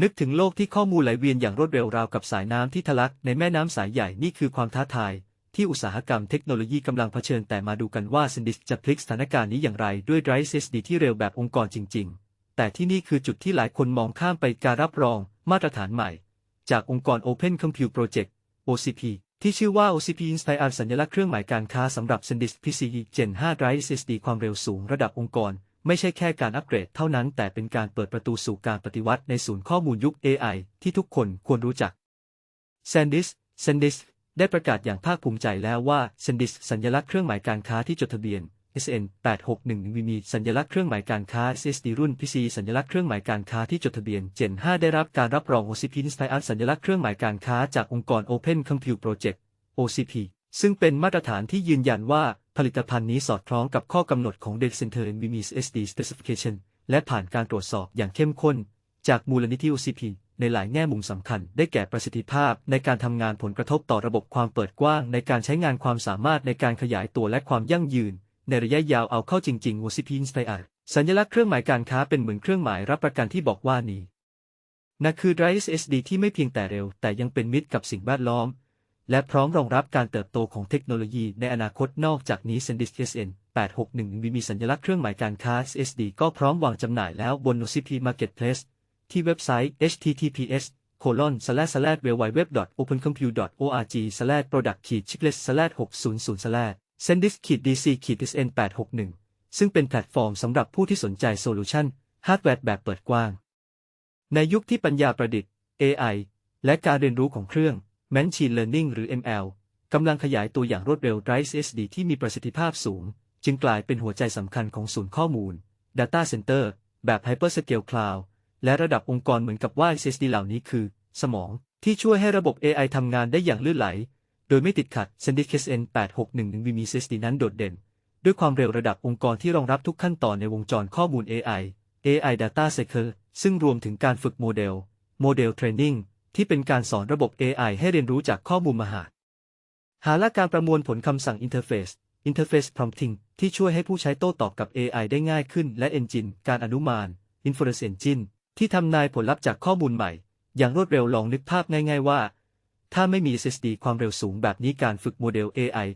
นึกถึงโลกที่ข้อมูลไหลเวียนอย่างรวดเร็วราวกับสายน้ำที่ทะลักในแม่น้ำสายใหญ่นี่คือความท้าทาย ที่อุตสาหกรรมเทคโนโลยีกำลังเผชิญแต่มาดูกันว่า SanDisk จะพลิกสถานการณ์นี้อย่างไรด้วย Drive SSD ที่เร็วแบบองค์กรจริง ๆ แต่ที่นี่คือจุดที่หลายคนมองข้ามไปการรับรอง มาตรฐานใหม่ จากองค์กร Open Compute Project OCP ที่ชื่อว่า OCP Inspire สัญลักษณ์เครื่องหมายการค้าสำหรับ SanDisk PCIe Gen 5 Drive SSD ความเร็วสูงระดับองค์กร ไม่ใช่แค่การอัปเกรดเท่านั้นแต่เป็นการเปิดประตูสู่การปฏิวัติในศูนย์ข้อมูลยุค AI ที่ทุกคนควรรู้จัก SanDisk SanDisk ได้ประกาศอย่างภาคภูมิใจแล้วว่า SanDisk สัญลักษณ์เครื่องหมายการค้าที่จดทะเบียน SN 861มีสัญลักษณ์เครื่องหมายการค้า SSD รุ่น PC สัญลักษณ์เครื่องหมายการค้าที่จดทะเบียน Gen 5 ได้รับการรับรอง OCP Inspire สัญลักษณ์เครื่องหมายการค้าจากองค์กร Open Compute Project OCP ซึ่งเป็นมาตรฐานที่ยืนยันว่า ผลิตภัณฑ์นี้สอดคล้องกับข้อกำหนดของ Data Center NVMe SSD Specification และผ่านการตรวจสอบอย่างเข้มข้น จากมูลนิธิ OCP ในหลายแง่มุมสำคัญ ได้แก่ประสิทธิภาพในการทำงานผลกระทบต่อระบบความเปิดกว้าง ในการใช้งานความสามารถในการขยายตัวและความยั่งยืน ในระยะยาวเอาเข้าจริงๆ OCP Inspire สัญลักษณ์เครื่องหมายการค้าเป็นเหมือนเครื่องหมายรับประกันที่บอกว่านี้นั่นคือ Drive SSD ที่ไม่เพียงแต่เร็ว แต่ยังเป็นมิตรกับสิ่งแวดล้อม และพร้อมรองรับการเติบโตของเทคโนโลยีในอนาคตนอกจากนี้ SanDisk SN 861มีสัญลักษณ์เครื่องหมายการค้า SSD ก็พร้อมวางจำหน่ายแล้วบน NoCP Marketplace ที่เว็บไซต์ https colon slash slash www.opencompute.org slash product ขีด chicklist slash 600 slash sandisk ขีด dc ขีด sn 861ซึ่งเป็นแพลตฟอร์มสำหรับผู้ที่สนใจโซลูชันฮาร์ดแวร์แบบเปิดกว้าง ในยุคที่ปัญญาประดิษฐ์ AI และการเรียนรู้ของเครื่อง Machine Learning หรือ ML กำลังขยายตัวอย่างรวดเร็ว Drive SSD ที่มีประสิทธิภาพสูง จึงกลายเป็นหัวใจสำคัญของศูนย์ข้อมูล Data Center แบบ Hyperscale Cloud และระดับองค์กรเหมือนกับว่า SSD เหล่านี้คือ สมอง ที่ช่วยให้ระบบ AI ทำงานได้อย่างลื่นไหล โดยไม่ติดขัด SanDisk SN 861 VMe SSD นั้นโดดเด่น ด้วยความเร็วระดับองค์กรที่รองรับทุกขั้นตอนในวงจรข้อมูล AI AI Data Cycle ซึ่งรวมถึงการฝึกโมเดล โมเดลเทรนนิ่ง ที่เป็นการสอนระบบ AI ให้เรียนรู้จากข้อมูลมหาหาและการประมวลผลคำสั่ง Interface Interface Prompting ที่ช่วยให้ผู้ใช้โต้ตอบกับ AI ได้ง่ายขึ้น และ Engine การอนุมาน Inference Engine ที่ทำนายผลลัพธ์จากข้อมูลใหม่ อย่างรวดเร็วลองนึกภาพง่าย ๆ ว่า ถ้าไม่มี SSD ความเร็วสูงแบบนี้การฝึกโมเดล AI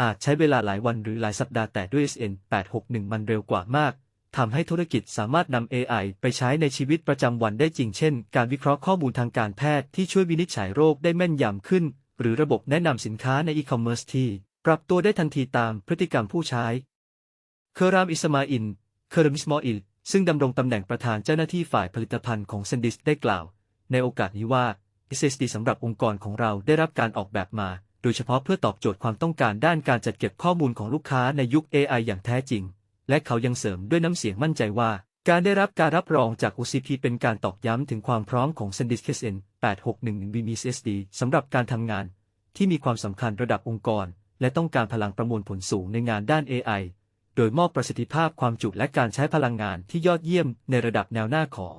อาจใช้เวลาหลายวันหรือหลายสัปดาห์แต่ด้วย SN 861 มันเร็วกว่ามาก ทำให้ธุรกิจสามารถนำ AI ไปใช้ในชีวิตประจำวันได้จริงเช่น การวิเคราะห์ข้อมูลทางการแพทย์ที่ช่วยวินิจฉัยโรคได้แม่นยำขึ้น หรือระบบแนะนำสินค้าในอีคอมเมิร์ซที่ ปรับตัวได้ทันทีตามพฤติกรรมผู้ใช้ เคอรามอิสมาอิน เคอร์มิสมออิล ซึ่งดำรงตำแหน่งประธานเจ้าหน้าที่ฝ่ายผลิตภัณฑ์ของ SanDisk ได้กล่าว ในโอกาสนี้ว่า SSD สำหรับองค์กรของเราได้รับการออกแบบมา โดยเฉพาะเพื่อตอบโจทย์ความต้องการด้านการจัดเก็บข้อมูลของลูกค้าในยุค AI อย่างแท้จริง และเขายังเสริมด้วยน้ำเสียงมั่นใจว่า การได้รับการรับรองจาก OCP เป็นการตอกย้ำถึงความพร้อมของ SanDisk SN 861 VMe SSD สำหรับการทำงาน ที่มีความสำคัญระดับองค์กร และต้องการพลังประมวลผลสูงในงานด้าน AI โดยมอบประสิทธิภาพความจุและการใช้พลังงานที่ยอดเยี่ยมในระดับแนวหน้าของ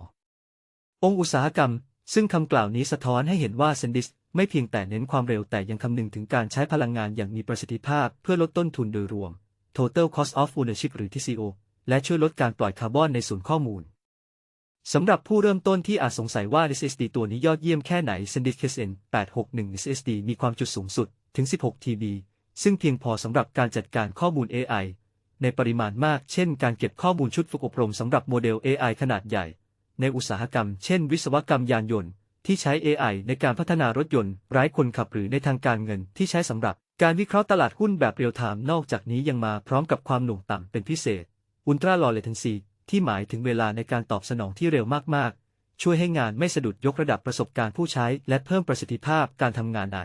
องค์อุตสาหกรรม ซึ่งคำกล่าวนี้สะท้อนให้เห็นว่า SanDisk ไม่เพียงแต่เน้นความเร็วแต่ยังคำนึงถึงการใช้พลังงานอย่างมีประสิทธิภาพเพื่อลดต้นทุนโดยรวม Total Cost of Ownership หรือ TCO และช่วยลดการปล่อยคาร์บอนในศูนย์ข้อมูลสำหรับผู้เริ่มต้นที่อาจสงสัยว่า SSD ตัวนี้ยอดเยี่ยมแค่ไหน SanDisk SN 861 SSD มีความจุสูงสุดถึง 16 TB ซึ่งเพียงพอสำหรับการจัดการข้อมูล AI ในปริมาณมาก เช่น การเก็บข้อมูลชุดฝึกอบรมสำหรับโมเดล AI ขนาดใหญ่ ในอุตสาหกรรม เช่น วิศวกรรมยานยนต์ ที่ใช้ AI ในการพัฒนารถยนต์ ไร้คนขับหรือในทางการเงินที่ใช้สำหรับ การวิเคราะห์ตลาดหุ้นแบบเรียลไทม์นอกจากนี้ยังมาพร้อมกับความหน่วงต่ำเป็นพิเศษ Ultra Low Latency ที่หมายถึงเวลาในการตอบสนองที่เร็วมากๆ ช่วยให้งานไม่สะดุดยกระดับประสบการณ์ผู้ใช้ และเพิ่มประสิทธิภาพการทำงานได้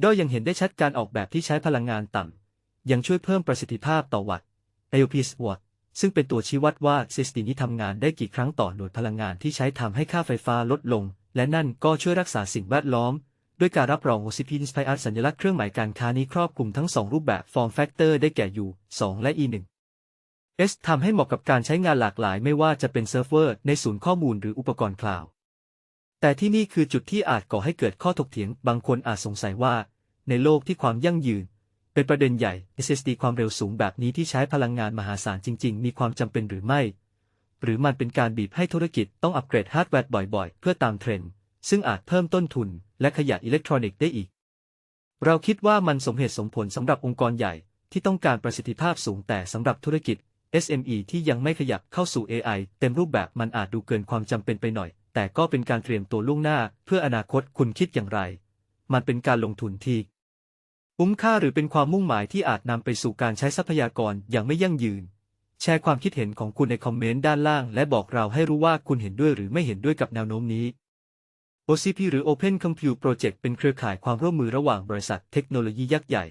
โดยยังเห็นได้ชัดการออกแบบที่ใช้พลังงานต่ำยังช่วยเพิ่มประสิทธิภาพต่อวัตต์ IOPS Watt ซึ่งเป็นตัวชี้วัดว่า SSD นี้ทำงานได้กี่ครั้งต่อหน่วยพลังงานที่ใช้ทำให้ค่าไฟฟ้าลดลง และนั่นก็ช่วยรักษาสิ่งแวดล้อม ด้วยการรับรอง OCP Inspire สัญลักษณ์เครื่องหมายการค้านี้ครอบคลุมทั้ง 2 รูปแบบ Form Factor ได้แก่ U 2 และ E 1 S ทำให้เหมาะกับการใช้งานหลากหลายไม่ว่าจะเป็นเซิร์ฟเวอร์ในศูนย์ข้อมูลหรืออุปกรณ์คลาวด์แต่ที่นี่คือจุดที่อาจก่อให้เกิดข้อถกเถียง บางคนอาจสงสัยว่า ในโลกที่ความยั่งยืน เป็นประเด็นใหญ่ SSD ความเร็วสูงแบบนี้ที่ใช้พลังงานมหาศาลจริง ๆ มีความจำเป็นหรือไม่ หรือมันเป็นการบีบให้ธุรกิจต้องอัปเกรดฮาร์ดแวร์บ่อย ๆ เพื่อตามเทรนด์ซึ่งอาจเพิ่มต้นทุน และขยะอิเล็กทรอนิกส์ได้อีก เราคิดว่ามันสมเหตุสมผลสำหรับองค์กรใหญ่ที่ต้องการประสิทธิภาพสูงแต่สำหรับธุรกิจ SME ที่ยังไม่ขยับเข้าสู่ AI เต็มรูปแบบมันอาจดูเกินความจำเป็นไปหน่อย แต่ก็เป็นการเตรียมตัวล่วงหน้า เพื่ออนาคตคุณคิดอย่างไร มันเป็นการลงทุนที่คุ้มค่าหรือเป็นความมุ่งหมายที่อาจนำไปสู่การใช้ทรัพยากรอย่างไม่ยั่งยืน แชร์ความคิดเห็นของคุณในคอมเมนต์ด้านล่าง และบอกเราให้รู้ว่าคุณเห็นด้วยหรือไม่เห็นด้วยกับแนวโน้มนี้ OCP หรือ Open Compute Project เป็นเครือข่ายความร่วมมือระหว่างบริษัทเทคโนโลยียักษ์ใหญ่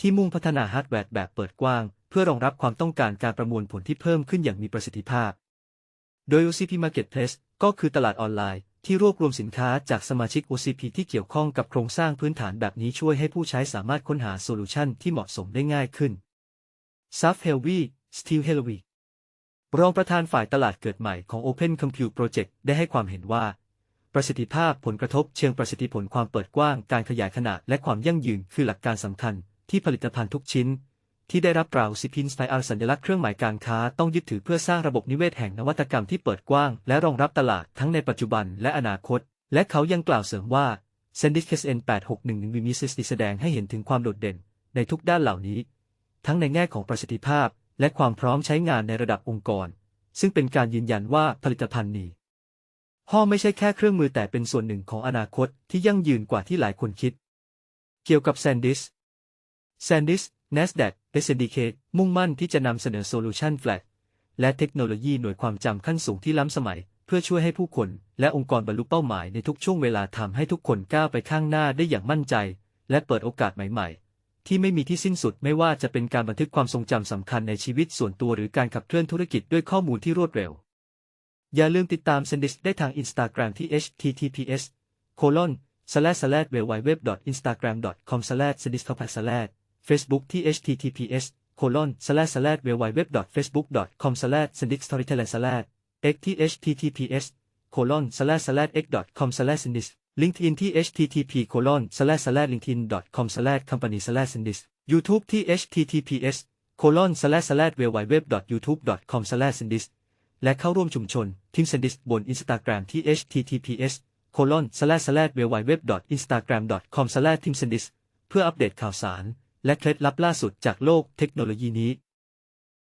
ที่มุ่งพัฒนาฮาร์ดแวร์แบบเปิดกว้าง เพื่อรองรับความต้องการการประมวลผลที่เพิ่มขึ้นอย่างมีประสิทธิภาพ โดย OCP Marketplace ก็คือตลาดออนไลน์ ที่รวบรวมสินค้าจากสมาชิก OCP ที่เกี่ยวข้องกับโครงสร้างพื้นฐานแบบนี้ช่วยให้ผู้ใช้สามารถค้นหาโซลูชันที่เหมาะสมได้ง่ายขึ้น s a f h e l v y Steve h e l w y รองประธานฝ่ายตลาดเกิดใหม่ของ Open Compute Project ได้ให้ความเห็นว่า ประสิทธิภาพผลกระทบเชิงประสิทธิผลความเปิดกว้าง การขยายขนาดและความยั่งยืนคือหลักการสำคัญ ที่ผลิตภัณฑ์ทุกชิ้น ที่ได้รับตราซิพินสไตล์สัญลักษณ์เครื่องหมายการค้าต้องยึดถือเพื่อสร้างระบบนิเวศแห่งนวัตกรรมที่เปิดกว้าง และรองรับตลาดทั้งในปัจจุบันและอนาคต และเขายังกล่าวเสริมว่า s e n d i s n 8611มีซิสติแสดงให้เห็นถึงความโดดเด่น ในทุกด้านเหล่านี้ ทั้งในแง่ของประสิทธิภาพ และความพร้อมใช้งานในระดับองค์กร ซึ่งเป็นการยืนยันว่าผลิตภัณฑ์นี้ ห่อไม่ใช่แค่เครื่องมือแต่เป็นส่วนหนึ่งของอนาคตที่ยั่งยืนกว่าที่หลายคนคิด เกี่ยวกับ SanDisk SanDisk NASDAQ SDK มุ่งมั่นที่จะนำเสนอโซลูชันแฟลชและเทคโนโลยีหน่วยความจำขั้นสูงที่ล้ำสมัย เพื่อช่วยให้ผู้คน และองค์กรบรรลุเป้าหมายในทุกช่วงเวลาทำให้ทุกคนก้าวไปข้างหน้าได้อย่างมั่นใจ และเปิดโอกาสใหม่ๆ ที่ไม่มีที่สิ้นสุดไม่ว่าจะเป็นการบันทึกความทรงจำสำคัญในชีวิตส่วนตัวหรือการขับเคลื่อนธุรกิจด้วยข้อมูลที่รวดเร็ว อย่าลืมติดตาม SanDisk ได้ทาง Instagram ที่ https colon slash slash w w w instagram com slash sandisk slash Facebook ที่ https colon slash slash www facebook com slash sandisk storyteller slash x ที่ https colon slash slash x com slash sandisk LinkedIn ที่ http colon slash slash linkedin com slash company slash sandisk YouTube ที่ https colon slash slash www youtube com slash sandisk และเข้าร่วมชุมชนทิมเซนดิสบนอินสตาแกรมที่ https c o l o n s l a s l a w w w i n s t a g r a m c o m t i m s e n d i s เพื่ออัปเดตข่าวสาร และเคล็ดลับล่าสุดจากโลกเทคโนโลยีนี้